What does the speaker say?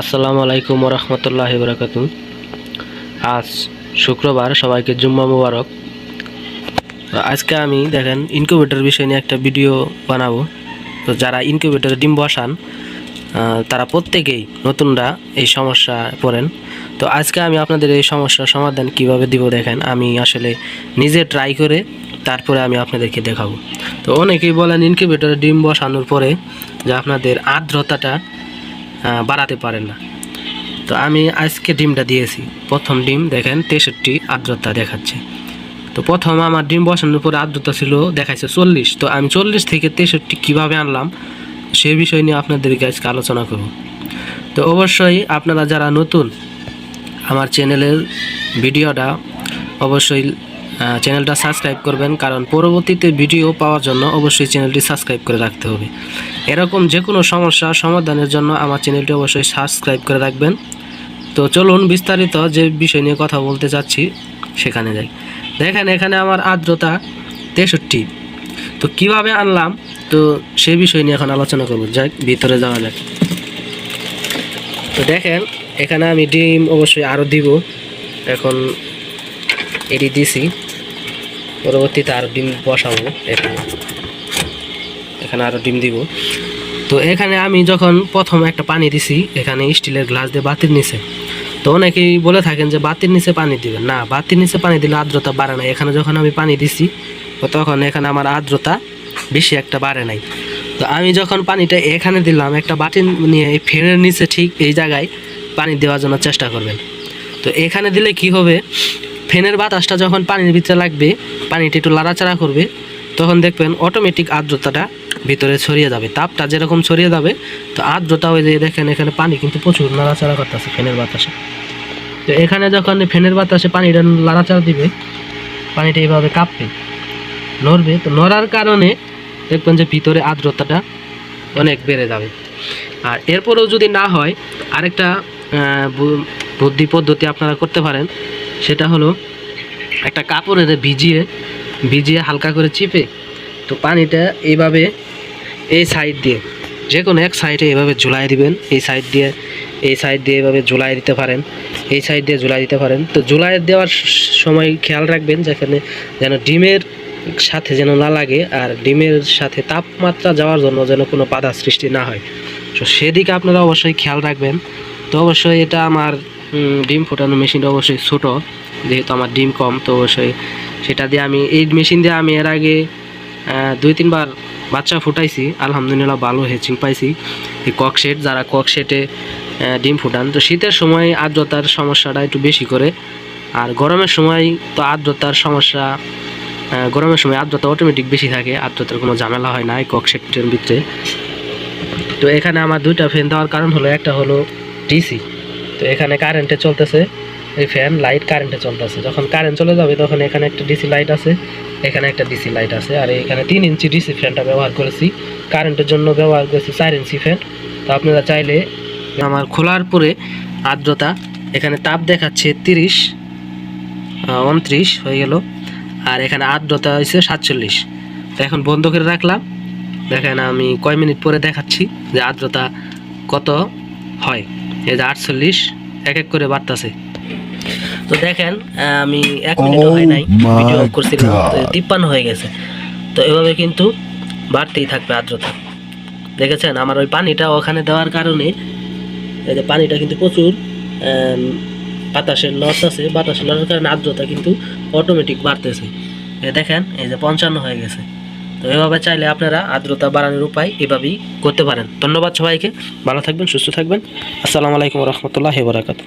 আসসালামু আলাইকুম রহমতুল্লাহ বরাকাতু আজ শুক্রবার, সবাইকে জুম্মা মুবারক। আজকে আমি, দেখেন ইনকিউবেটর বিষয় নিয়ে একটা ভিডিও বানাবো। তো যারা ইনকিউবেটরে ডিম বসান তারা প্রত্যেকেই নতুনরা এই সমস্যা পড়েন। তো আজকে আমি আপনাদের এই সমস্যার সমাধান কীভাবে দিব দেখেন, আমি আসলে নিজে ট্রাই করে তারপরে আমি আপনাদেরকে দেখাবো। তো অনেকেই বলেন ইনকিউবেটরে ডিম বসানোর পরে যে আপনাদের আর্দ্রতাটা বাড়াতে পারেন না। তো আমি আজকে ডিমটা দিয়েছি। প্রথম ডিম দেখেন, তেষট্টি আর্দ্রতা দেখাচ্ছে। তো প্রথম আমার ডিম বসানোর পরে আর্দ্রতা ছিল দেখাচ্ছে চল্লিশ। তো আমি চল্লিশ থেকে তেষট্টি কীভাবে আনলাম, সে বিষয় নিয়ে আপনাদেরকে আজকে আলোচনা করব। তো অবশ্যই আপনারা যারা নতুন, আমার চ্যানেলের ভিডিওটা অবশ্যই চ্যানেলটা সাবস্ক্রাইব করবেন, কারণ পরবর্তীতে ভিডিও পাওয়ার জন্য অবশ্যই চ্যানেলটি সাবস্ক্রাইব করে রাখতে হবে। এরকম যে কোনো সমস্যা সমাধানের জন্য আমার চ্যানেলটি অবশ্যই সাবস্ক্রাইব করে রাখবেন। তো চলুন বিস্তারিত যে বিষয় নিয়ে কথা বলতে চাচ্ছি সেখানে যাই। দেখেন, এখানে আমার আর্দ্রতা তেষট্টি। তো কীভাবে আনলাম? তো সেই বিষয় নিয়ে এখন আলোচনা করব। যাক ভিতরে যাওয়া যাক। তো দেখেন, এখানে আমি ডিম অবশ্যই আরও দিব। এখন এটি দিছি। পরবর্তীতে আরও ডিম বসাবো এখানে। এখানে আরও ডিম দিব। তো এখানে আমি যখন প্রথম একটা পানি দিছি, এখানে স্টিলের গ্লাস দিয়ে বাতির নিচে। তো অনেকেই বলে থাকেন যে বাতির নিচে পানি দিবেন। না, বাতির নিচে পানি দিলে আর্দ্রতা বাড়ে না। এখানে যখন আমি পানি দিছি তখন এখানে আমার আর্দ্রতা বেশি একটা বাড়ে নাই। তো আমি যখন পানিটা এখানে দিলাম, একটা বাটি নিয়ে এই ফ্যানের নিচে ঠিক এই জায়গায় পানি দেওয়ার জন্য চেষ্টা করবেন। তো এখানে দিলে কি হবে? ফ্যানের বাতাসটা যখন পানির ভিতরে লাগবে, পানিটা একটু লাড়াচাড়া করবে, তখন দেখবেন অটোমেটিক আর্দ্রতাটা ভিতরে ছড়িয়ে যাবে। তাপটা যেরকম ছড়িয়ে যাবে, তো আর্দ্রতা ওই যে দেখেন এখানে পানি কিন্তু প্রচুর নাড়াচাড়া করতেছে ফ্যানের বাতাসে। তো এখানে যখন ফ্যানের বাতাসে পানিটা লাড়াচাড়া দিবে, পানিটা এইভাবে কাঁপবে, নড়বে। তো নড়ার কারণে দেখবেন যে ভিতরে আর্দ্রতাটা অনেক বেড়ে যাবে। আর এরপরেও যদি না হয়, আরেকটা বুদ্ধি পদ্ধতি আপনারা করতে পারেন। সেটা হলো একটা কাপড় কাপড়ে ভিজিয়ে ভিজিয়ে হালকা করে চিপে, তো পানিটা এইভাবে এই সাইড দিয়ে, যে কোনো এক সাইডে এভাবে ঝুলাই দিবেন, এই সাইড দিয়ে, এই সাইড দিয়ে এভাবে ঝুলাই দিতে পারেন, এই সাইড দিয়ে ঝুলাই দিতে পারেন। তো ঝুলাই দেওয়ার সময় খেয়াল রাখবেন যেখানে যেন ডিমের সাথে যেন না লাগে আর ডিমের সাথে তাপমাত্রা যাওয়ার জন্য যেন কোনো বাধা সৃষ্টি না হয়। তো সেদিকে আপনারা অবশ্যই খেয়াল রাখবেন। তো অবশ্যই এটা আমার ডিম ফোটানো মেশিনটা অবশ্যই ছোটো, যেহেতু আমার ডিম কম, তো অবশ্যই সেটা দিয়ে আমি, এই মেশিন দিয়ে আমি এর আগে দুই তিনবার বাচ্চা ফুটাইছি, আলহামদুলিল্লাহ ভালো হেচিং পাইছি। এই কক সেট, যারা কক সেটে ডিম ফুটান, তো শীতের সময় আর্দ্রতার সমস্যাটা একটু বেশি করে। আর গরমের সময় তো আর্দ্রতার সমস্যা গরমের সময় আর্দ্রতা অটোমেটিক বেশি থাকে, আর্দ্রতার কোনো ঝামেলা হয় না এই কক সেটের ভিতরে। তো এখানে আমার দুইটা ফ্যান দেওয়ার কারণ হলো, একটা হলো ডিসি তো এখানে কারেন্টে চলতেছে, এই ফ্যান লাইট কারেন্টে চলতেছে। যখন কারেন্ট চলে যাবে, তখন এখানে একটা ডিসি লাইট আছে, এখানে একটা ডিসি লাইট আছে। আর এখানে তিন ইঞ্চি ডিসি ফ্যানটা ব্যবহার করেছি। কারেন্টের জন্য ব্যবহার করেছি চার ইঞ্চি ফ্যান তো আপনারা চাইলে আমার খোলার পরে আর্দ্রতা, এখানে তাপ দেখাচ্ছে তিরিশ উনত্রিশ হয়ে গেল। আর এখানে আর্দ্রতা হয়েছে সাতচল্লিশ। তো এখন বন্ধ করে রাখলাম। দেখেন আমি কয় মিনিট পরে দেখাচ্ছি যে আর্দ্রতা কত হয়। এই যে আটচল্লিশ এক এক করে বাড়তাছে। তো দেখেন আমি এক মিনিটও হয় নাই Oh ভিডিও করছিলাম তিপ্পান্ন হয়ে গেছে। তো এভাবে কিন্তু বাড়তেই থাকবে আর্দ্রতা। দেখেছেন আমার ওই পানিটা ওখানে দেওয়ার কারণে এই যে পানিটা কিন্তু প্রচুর বাতাসের লস আছে বাতাসের লসের কারণে আর্দ্রতা কিন্তু অটোমেটিক বাড়তেছে। এই দেখেন এই যে পঞ্চান্ন হয়ে গেছে। তো এভাবে চাইলে আপনারা আর্দ্রতা বাড়ানোর উপায় এভাবেই করতে পারেন। ধন্যবাদ সবাইকে। ভালো থাকবেন, সুস্থ থাকবেন। আসসালামু আলাইকুম রহমতুল্লাহ বরাকাত